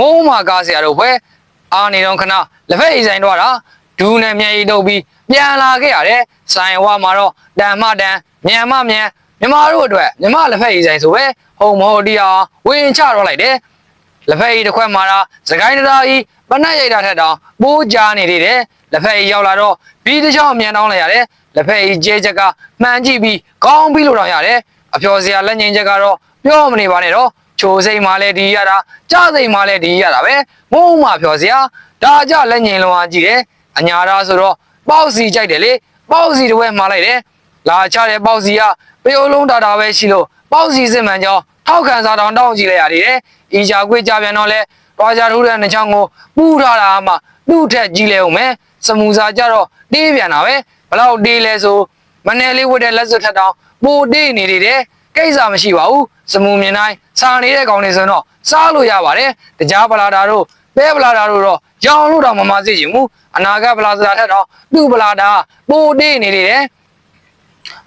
ငုံမာကားဆရာတို့ဖွဲအာနေတော့ခဏလက်ဖက်အိမ်ဆိုင်တော့တာဒူးနဲ့မြန်ရီတုပ်ပြီးပြန်လာခဲ့ရတယ်ဆိုင်ဝါမှာတော့တန်မတန်မြန်မမြန်မြမတို့အတွက်မြမလက်ဖက်အိမ်ဆိုင်ဆိုပဲဟုံမဟုတ်တီအောင်ဝင်ချတော့လိုက်တယ်လက်ဖက်အိမ်တစ်ခွက်မှာတော့စကိုင်းတရားကြီးပနက်ရိုက်တာထက်တောင်ပိုးကြားနေသေးတယ်လက်ဖက်အိမ်ရောက်လာတော့ပြီးတစ်ချောင်းမြန်တောင်းလိုက်ရတယ်လက်ဖက်အိမ်ကျဲချက်ကမှန်ကြည့်ပြီးကောင်းပြီးလို့တောင်ရတယ်အဖျော်စရာလက်ငင်းချက်ကတော့ပြောမနေပါနဲ့တော့ ချိုစိတ်မှလည်းဒီရတာကြစိတ်မှလည်းဒီရတာပဲမုံမှဖြော်စရာဒါကြလက်ငင်လုံးအားကြည့်တယ်အညာသားဆိုတော့ပေါ့စီကြိုက်တယ်လေပေါ့စီတစ်ဝဲမှားလိုက်တယ်လာချတဲ့ပေါ့စီကပယိုးလုံးတာတာပဲရှိလို့ပေါ့စီစစ်မှန်ကြောင်းထောက်ခံစားတောင်းတောင်းကြည့်လိုက်ရသေးတယ်ဤချာခွေးကြပြန်တော့လဲတွားကြထိုးတဲ့နှချောင်းကိုပူထားတာမှသူ့ထက်ကြီးလဲအောင်မယ်စမူစာကြတော့တေးပြန်တာပဲဘလောက်တေးလဲဆိုမနယ်လေးဝတ်တဲ့လက်စွပ်ထက်တောင်ပိုတေးနေသေးတယ် ကိစ္စမရှိပါဘူးစမူမြင်တိုင်းစာနေတဲ့ကောင်တွေဆိုရင်တော့စားလို့ရပါတယ်တကြားပလာတာတို့ပဲပလာတာတို့တော့ရောင်လို့တော့မမသိချင်ဘူးအနာဂတ်ပလာစတာထက်တော့သူ့ပလာတာပိုတေးနေနေတယ်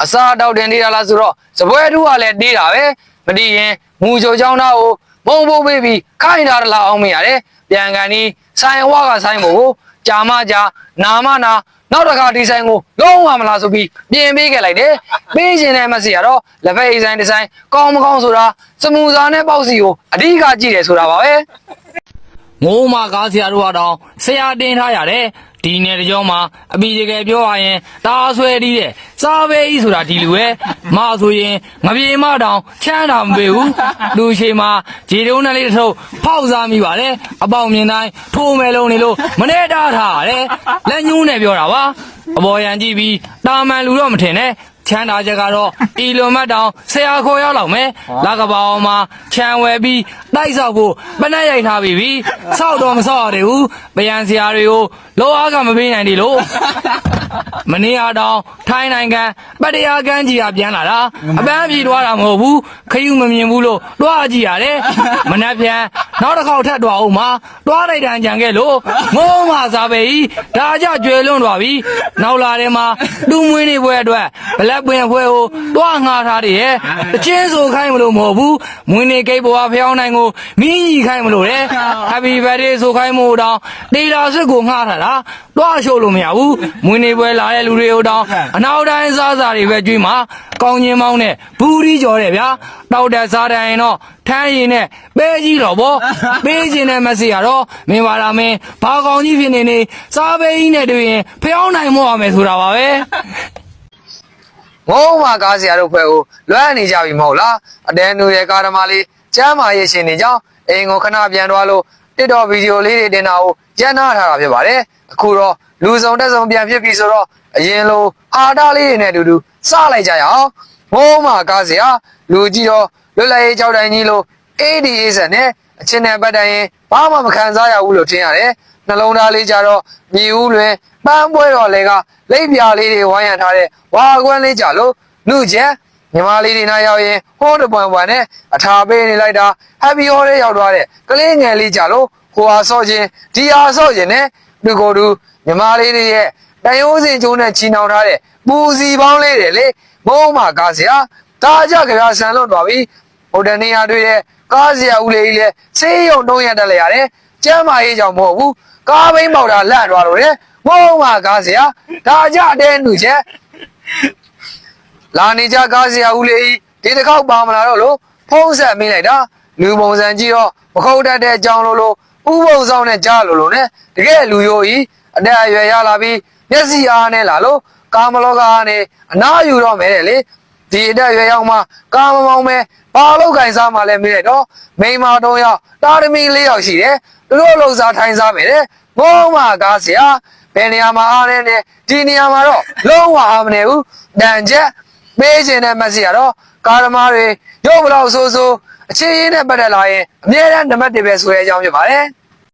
အစာတောက်တင်နေတာလားဆိုတော့စပွဲတူးကလည်းတေးတာပဲမတည်ရင်ငူချိုချောင်းသားကိုမုံပုတ်ပေးပြီးခိုင်းတာတလားအောင်မရတယ်ပြန်ကန်ဒီဆိုင်ဝါကဆိုင်ဖို့ကိုကြာမကြာနာမနာ နောက်တစ်ခါဒီဆိုင်ကိုလုံးဝမလားဆိုပြီးပြင်ပေးခဲ့လိုက်တယ်ပေးခြင်းနဲ့မစီရတော့လက်ဖက်အိဆိုင်ဒီဆိုင်ကောင်းမကောင်းဆိုတာစမူစာနဲ့ပေါက်စီကိုအဓိကကြည့်တယ်ဆိုတာပါပဲ ငိုးမကားဆရာတို့ကတော့ဆရာတင်ထားရတယ်ဒီနယ်တကြောမှာအပီတကယ်ပြောရရင်တားဆွဲတီးတဲ့စားပဲကြီးဆိုတာဒီလူပဲမဆိုရင်ငပြေမတောင်ချမ်းတာမပေးဘူးလူရှိမှာဂျေတုံးနဲ့လေးတစ်ထုပ်ဖောက်စားမိပါတယ်အပေါင်မြင်တိုင်းထိုးမယ်လုံးနေလို့မနေတားထားရတယ်လက်ညှိုးနဲ့ပြောတာပါအပေါ်ရန်ကြည့်ပြီးတာမန်လူတော့မထင်နဲ့ ချမ်းသာချက်ကတော့အီလွန်မတ်တောင်ဆရာခေါ်ရောက်လောက်မယ်လကဘာအောင်မှာခြံဝယ်ပြီးတိုက်ဆောက်ဖို့ပနက်ရိုက်ထားပြီးပြီဆောက်တော့မဆောက်ရသေးဘူးပယံဆရာတွေကိုလောအားကမပေးနိုင်သေးလို့မနေ့အားတောင်ထိုင်းနိုင်ငံပတ္တရားကမ်းကြီးကပြန်လာတာအပန်းပြေးသွားတာမဟုတ်ဘူးခယူမမြင်ဘူးလို့တွားကြည့်ရတယ်မနှက်ပြန်နောက်တစ်ခေါက်ထပ်တွားအောင်မှာတွားလိုက်တန်ကြံခဲ့လို့ငုံးမစားပဲဤဒါကြကျွဲလွန်းသွားပြီနောက်လာတယ်မှာလူမွေးနေပွဲအတွက်ဘလက်ပင်ဖွဲကိုတွားငှားထားတယ်ရဲ့တချင်းဆိုခိုင်းမလို့မဟုတ်ဘူးမွေးနေကိတ်ဘွားဖျောင်းနိုင်ကိုမင်းကြီးခိုင်းမလို့တဲ့ Happy birthday ဆိုခိုင်းမို့တောင်တေလာစစ်ကိုငှားထားတာတွားရှို့လို့မရဘူးမွေးနေပွဲလာတဲ့လူတွေကိုတောင်အနောက်တိုင်းစားစားတွေပဲကြွေးမှာကောင်းချင်းမောင်းနဲ့ဘူးရီကြော်တယ်ဗျာတောက်တဲ့စားတိုင်းတော့ထမ်းရင်နဲ့ပဲကြီးတော့ဗောပေးခြင်းနဲ့မစီရတော့မင်းပါလာမင်းဘာကောင်းကြီးဖြစ်နေနေစားပဲကြီးနဲ့တွေ့ရင်ဖျောင်းနိုင်မော့ရမယ်ဆိုတာပါပဲ ငုံးမကားစရာတို့ဖွဲ့ကိုလွမ်းနေကြပြီမဟုတ်လားအတဲနူရဲ့ကားဓမ္မလေးကျမ်းမာရေးရှင်နေကြောင်းအိမ်ကိုခဏပြန်သွားလို့တစ်တော်ဗီဒီယိုလေးတွေတင်တာကိုကျန်းနာထားတာဖြစ်ပါတယ်အခုတော့လူဆောင်တက်ဆောင်ပြန်ဖြစ်ပြီဆိုတော့အရင်လိုအာတာလေးတွေနဲ့အတူတူစလိုက်ကြရအောင်ငုံးမကားစရာလူကြည့်တော့လွတ်လပ်ရေးကြောက်တိုင်ကြီးလို့ ADA ဆန်နဲ့အချင်းနဲ့ပတ်တိုင်ရင်ဘာမှမခံစားရဘူးလို့ထင်ရတယ်နှလုံးသားလေးကြတော့မြည်ဦးလွင် ပန်းပွဲတော်လေကလိပ်ပြာလေးတွေဝိုင်းရံထားတဲ့ဝါကွန်းလေးကြလို့နှုတ်ချက်ညီမလေးတွေနားရောက်ရင်ဟိုးတပွန်ပွန်နဲ့အထာပေးနေလိုက်တာ happy holiday ရောက်သွားတဲ့ကလေးငယ်လေးကြလို့ဟိုဟာဆော့ခြင်းဒီဟာဆော့ခြင်းနဲ့ဒီကိုယ်တူညီမလေးတွေရဲ့တန်ရိုးစင်ကျိုးနဲ့ချီနှောင်ထားတဲ့ပူစီပေါင်းလေးတွေလေမုံးမှာကားစရာဒါကြကြဆန်လွတ်သွားပြီဟိုတနေရာတွေရဲ့ကားစရာဦးလေးကြီးလဲဆေးရုံတုံးရတက်လိုက်ရတယ်ကျမ်းမာရေးကြောင့်မဟုတ်ဘူးကားဘိန်းပေါက်တာလန့်သွားလို့လေ မုံးမှာကားစရာဒါကြတဲ့နှုတ်ချက်လာနေကြကားစရာဦးလေးကြီးဒီတစ်ခေါက်ပါမလာတော့လို့ဖုံးဆက်မိလိုက်တာလူပုံစံကြည့်တော့မခုတ်တတ်တဲ့အကြောင်းလို့လို့ဥပုံဆောင်နဲ့ကြားလို့လို့ ਨੇ တကယ်လူရိုးကြီးအတက်အရွယ်ရလာပြီးမျက်စိအားနဲ့လာလို့ကာမလောကအားနဲ့အနာယူတော့မယ်တဲ့လေဒီအတက်အရွယ်ရောက်မှကာမမောင်းမဲဘာလို့ကင်စားမှလဲမေးလိုက်တော့မိန်းမတော့ရောက်တာရမီ၄ယောက်ရှိတယ်သူတို့လှုပ်စားထိုင်စားမယ်တဲ့ဘုံမကားစရာ ဘယ်နေရာမှာအားနဲ့ဒီနေရာမှာတော့လုံးဝအားမနေဘူးတန်ချက်ပေးခြင်းနဲ့မစီရတော့ကာရမားတွေရုပ်ဘလောက်ဆိုးဆိုးအချင်းရင်းနဲ့ပတ်သက်လာရင်အမြဲတမ်းနံပါတ်1ပဲဆိုတဲ့အကြောင်းဖြစ်ပါတယ်